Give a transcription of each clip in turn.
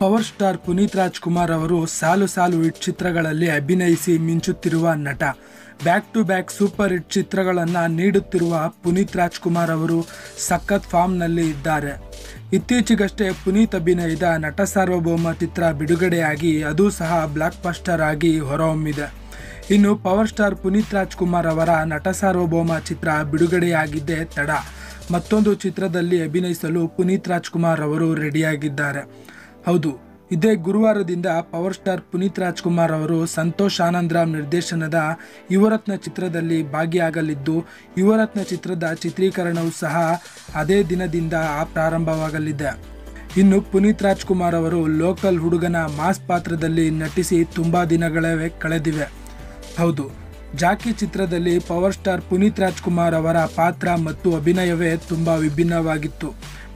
Power star Puneeth Rajkumar ಅವರು ಸಾಲು ಸಾಲು ಹಿಟ್ ಚಿತ್ರಗಳಲ್ಲಿ ಅಭಿನಯಿಸಿ ಮಿಂಚುತ್ತಿರುವ ನಟ. Back to back super hit ಚಿತ್ರಗಳನ್ನು ನೀಡುತ್ತಿರುವ ಪುನೀತ್ ರಾಜ್ಕುಮಾರ್ ಅವರು ಸಖತ್ ಫಾರ್ಮ್ನಲ್ಲಿ ಇದ್ದಾರೆ. ಇತ್ತೀಚೆಗಷ್ಟೇ ಪುನೀತ್ ಅಭಿನಯದ ನಟ ಸಾರ್ವಭೌಮ ಚಿತ್ರ ಬಿಡುಗಡೆಯಾಗಿ ಅದು ಸಹ ಬ್ಲಾಕ್ ಬಸ್ಟರ್ ಆಗಿ ಹೊರಹೊಮ್ಮಿದೆ. ಇನ್ನು ಪವರ್ ಸ್ಟಾರ್ ಪುನೀತ್ ರಾಜ್ಕುಮಾರ್ ಅವರ ನಟ ಸಾರ್ವಭೌಮ ಚಿತ್ರ ಬಿಡುಗಡೆಯಾಗಿದ್ದೇ ತಡ. ಮತ್ತೊಂದು ಚಿತ್ರದಲ್ಲಿ ಅಭಿನಯಿಸಲು ಪುನೀತ್ ರಾಜ್ಕುಮಾರ್ ಅವರು ರೆಡಿಯಾಗಿದ್ದಾರೆ. ಹೌದು, ಇದೇ ಗುರುವಾರದಿಂದ ಪವರ್ ಸ್ಟಾರ್ ಪುನೀತ್ ರಾಜ್ಕುಮಾರ್ ಅವರು ಸಂತೋಷ್ ಆನಂದರಾಮ್ ನಿರ್ದೇಶನದ ಯುವರತ್ನ ಚಿತ್ರದಲ್ಲಿ ಭಾಗಿಯಾಗಲಿದ್ದು, ಯುವರತ್ನ ಚಿತ್ರದ ಚಿತ್ರೀಕರಣವು ಸಹ ಅದೇ ದಿನದಿಂದ ಪ್ರಾರಂಭವಾಗಲಿದೆ. ಇನ್ನು ಪುನೀತ್ ರಾಜ್ಕುಮಾರ್ ಅವರು ಲೋಕಲ್ ಹುಡುಗನ ಮಾಸ್ ಪಾತ್ರದಲ್ಲಿ ನಟಿಸಿ ತುಂಬ ದಿನಗಳೇ ಕಳೆದಿವೆ. ಹೌದು, ಜಾಕಿ ಚಿತ್ರದಲ್ಲಿ ಪವರ್ ಸ್ಟಾರ್ ಪುನೀತ್ ರಾಜ್ಕುಮಾರ್ ಅವರ ಪಾತ್ರ ಮತ್ತು ಅಭಿನಯವೇ ತುಂಬ ವಿಭಿನ್ನವಾಗಿತ್ತು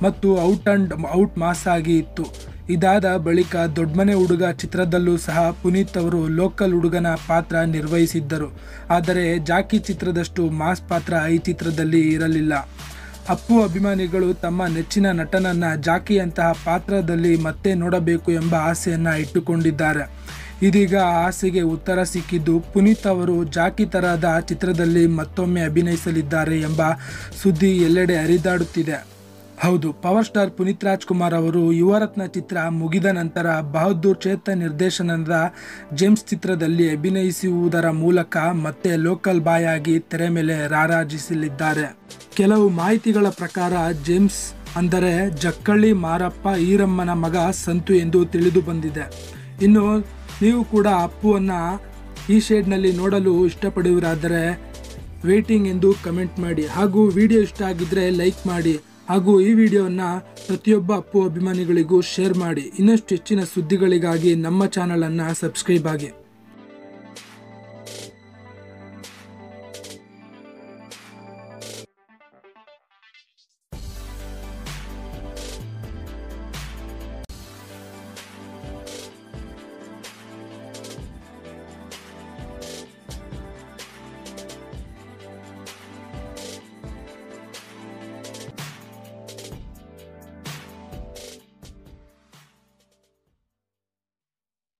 ಮತ್ತು ಔಟ್ ಆ್ಯಂಡ್ ಔಟ್ ಮಾಸ್ ಆಗಿ ಇತ್ತು. ಇದಾದ ಬಳಿಕ ದೊಡ್ಡಮನೆ ಹುಡುಗ ಚಿತ್ರದಲ್ಲೂ ಸಹ ಪುನೀತ್ ಅವರು ಲೋಕಲ್ ಹುಡುಗನ ಪಾತ್ರ ನಿರ್ವಹಿಸಿದ್ದರು. ಆದರೆ ಜಾಕಿ ಚಿತ್ರದಷ್ಟು ಮಾಸ್ ಪಾತ್ರ ಈ ಚಿತ್ರದಲ್ಲಿ ಇರಲಿಲ್ಲ. ಅಪ್ಪು ಅಭಿಮಾನಿಗಳು ತಮ್ಮ ನೆಚ್ಚಿನ ನಟನನ್ನು ಜಾಕಿಯಂತಹ ಪಾತ್ರದಲ್ಲಿ ಮತ್ತೆ ನೋಡಬೇಕು ಎಂಬ ಆಸೆಯನ್ನು ಇಟ್ಟುಕೊಂಡಿದ್ದಾರೆ. ಇದೀಗ ಆಸೆಗೆ ಉತ್ತರ ಸಿಕ್ಕಿದ್ದು ಪುನೀತ್ ಅವರು ಜಾಕಿ ತರಹದ ಚಿತ್ರದಲ್ಲಿ ಮತ್ತೊಮ್ಮೆ ಅಭಿನಯಿಸಲಿದ್ದಾರೆ ಎಂಬ ಸುದ್ದಿ ಎಲ್ಲೆಡೆ ಹರಿದಾಡುತ್ತಿದೆ. ಹೌದು, ಪವರ್ ಸ್ಟಾರ್ ಪುನೀತ್ ರಾಜ್ಕುಮಾರ್ ಅವರು ಯುವರತ್ನ ಚಿತ್ರ ಮುಗಿದ ನಂತರ ಬಹದ್ದೂರ್ ಚೇತನ್ ನಿರ್ದೇಶನದ ಜೇಮ್ಸ್ ಚಿತ್ರದಲ್ಲಿ ಅಭಿನಯಿಸುವುದರ ಮೂಲಕ ಮತ್ತೆ ಲೋಕಲ್ ಬಾಯ್ ಆಗಿ ತೆರೆ ಮೇಲೆ ರಾರಾಜಿಸಲಿದ್ದಾರೆ. ಕೆಲವು ಮಾಹಿತಿಗಳ ಪ್ರಕಾರ ಜೇಮ್ಸ್ ಅಂದರೆ ಜಕ್ಕಳ್ಳಿ ಮಾರಪ್ಪ ಈರಮ್ಮನ ಮಗ ಸಂತು ಎಂದು ತಿಳಿದು ಬಂದಿದೆ. ಇನ್ನು ನೀವು ಕೂಡ ಅಪ್ಪುವನ್ನ ಈ ಶೇಡ್ನಲ್ಲಿ ನೋಡಲು ಇಷ್ಟಪಡುವರಾದರೆ ವೇಟಿಂಗ್ ಎಂದು ಕಮೆಂಟ್ ಮಾಡಿ ಹಾಗೂ ವಿಡಿಯೋ ಇಷ್ಟ ಆಗಿದ್ರೆ ಲೈಕ್ ಮಾಡಿ. ಹಾಗೂ ಈ ವಿಡಿಯೋವನ್ನು ಪ್ರತಿಯೊಬ್ಬ ಅಪ್ಪು ಅಭಿಮಾನಿಗಳಿಗೂ ಶೇರ್ ಮಾಡಿ. ಇನ್ನಷ್ಟು ಹೆಚ್ಚಿನ ಸುದ್ದಿಗಳಿಗಾಗಿ ನಮ್ಮ ಚಾನಲನ್ನು ಸಬ್ಸ್ಕ್ರೈಬ್ ಆಗಿ.